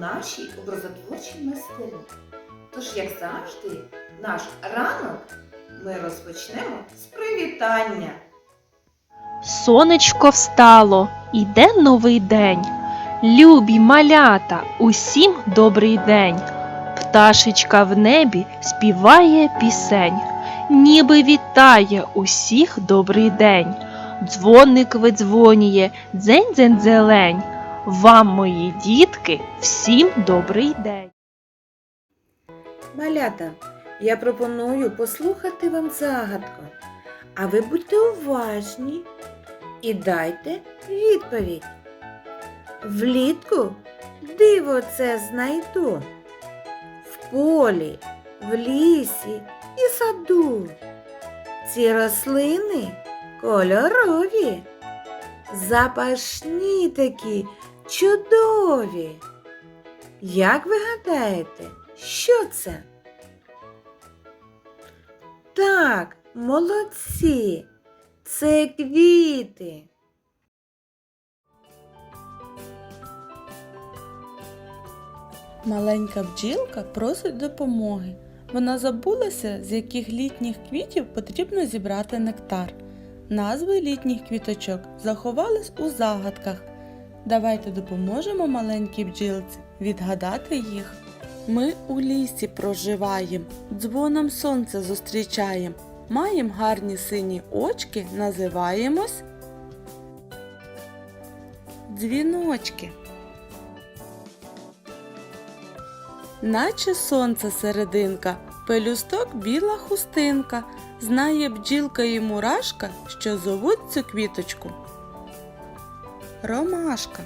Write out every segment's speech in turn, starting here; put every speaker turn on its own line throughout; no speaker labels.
нашій образотворчій майстерні. Тож, як завжди, наш ранок ми розпочнемо з привітання.
Сонечко встало, іде новий день. Любі малята, усім добрий день. Пташечка в небі співає пісень, ніби вітає усіх добрий день. Дзвоник видзвонює, дзень дзень зелень. Вам, мої дітки, всім добрий день.
Малята, я пропоную послухати вам загадку. А ви будьте уважні і дайте відповідь. Влітку диво це знайду. В полі, в лісі і саду. Ці рослини кольорові, запашні такі, чудові. Як ви гадаєте, що це? Так, молодці. Це квіти.
Маленька бджілка просить допомоги. Вона забулася, з яких літніх квітів потрібно зібрати нектар. Назви літніх квіточок заховались у загадках. Давайте допоможемо маленькій бджілці відгадати їх. Ми у лісі проживаєм, дзвоном сонце зустрічаєм. Маєм гарні сині очки, називаємось дзвіночки. Наче сонце серединка, пелюсток біла хустинка, знає бджілка і мурашка, що зовуть цю квіточку. Ромашка.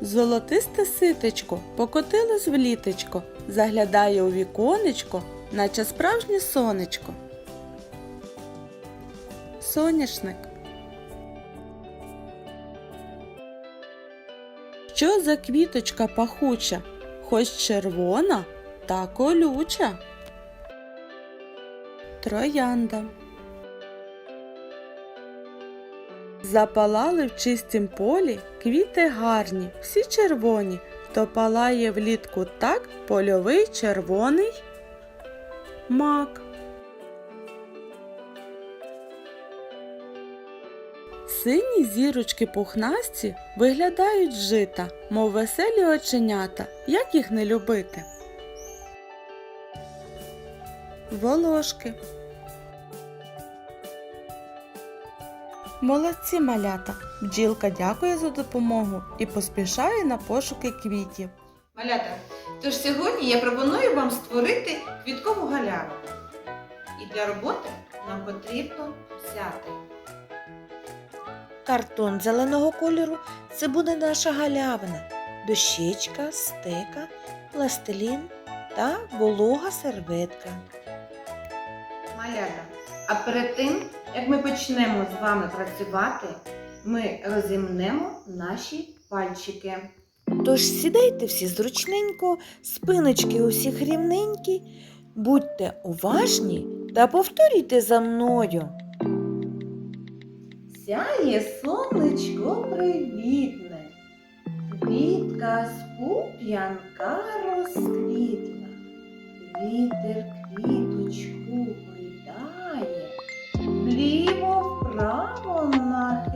Золотисте ситечко покотилось в літечко, заглядає у віконечко, наче справжнє сонечко. Соняшник. Що за квіточка пахуча, хоч червона та колюча? Троянда. Запалали в чистім полі квіти гарні, всі червоні, то палає влітку так польовий червоний мак. Сині зірочки пухнасті виглядають жита, мов веселі оченята. Як їх не любити? Волошки. Молодці малята. Бджілка дякує за допомогу і поспішає на пошуки квітів.
Малята, тож сьогодні я пропоную вам створити квіткову галяву. І для роботи нам потрібно взяти картон зеленого кольору. Це буде наша галявина, дощечка, стека, пластилін та волога серветка. Малята, а перед тим, як ми почнемо з вами працювати, ми розімнемо наші пальчики. Тож сідайте всі зручненько, спиночки усіх рівненькі, будьте уважні та повторюйте за мною. Сяє сонечко привітне, квітка з пуп'янка розквітла, вітер квіточку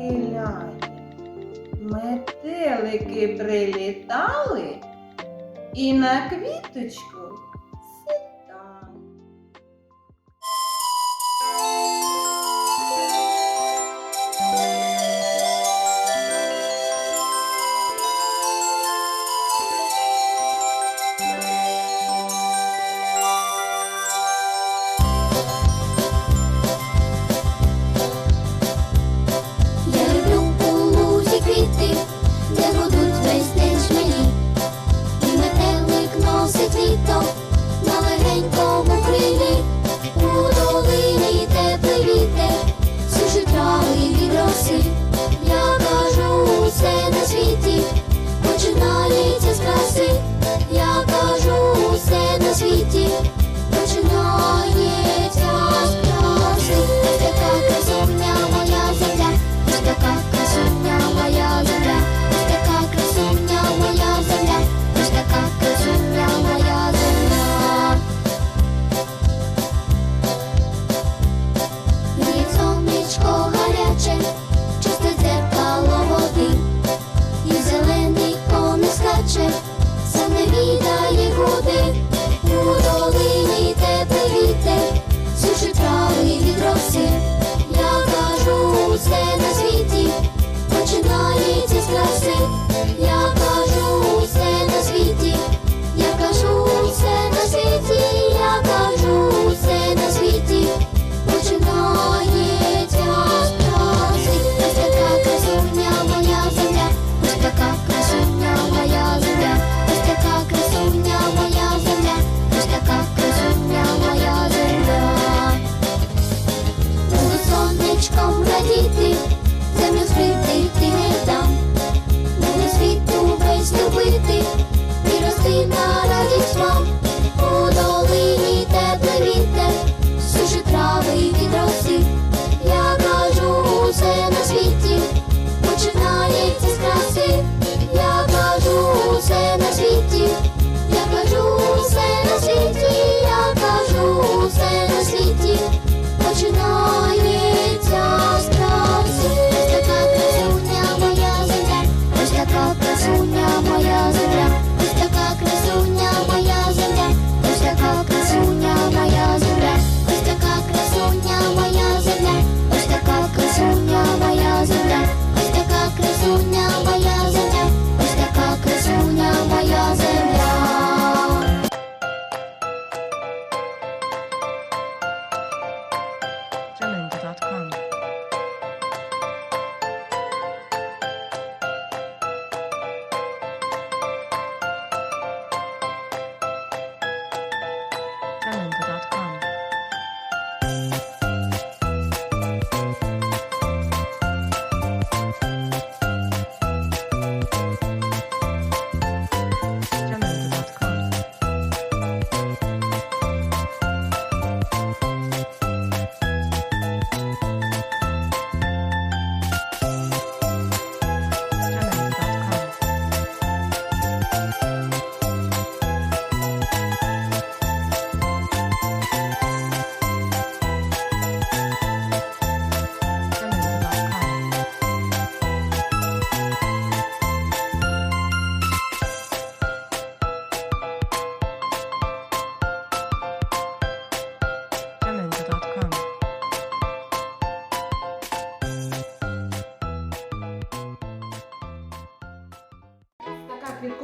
нахиляє. Метелики прилітали і на квіточку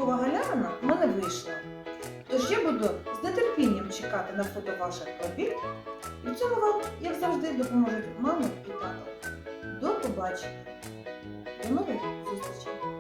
квіткова галявина в мене вийшла. Тож я буду з нетерпінням чекати на фото ваших робіт. І в цьому вам, як завжди, допоможуть мама і тато. До побачення. До нових зустрічей!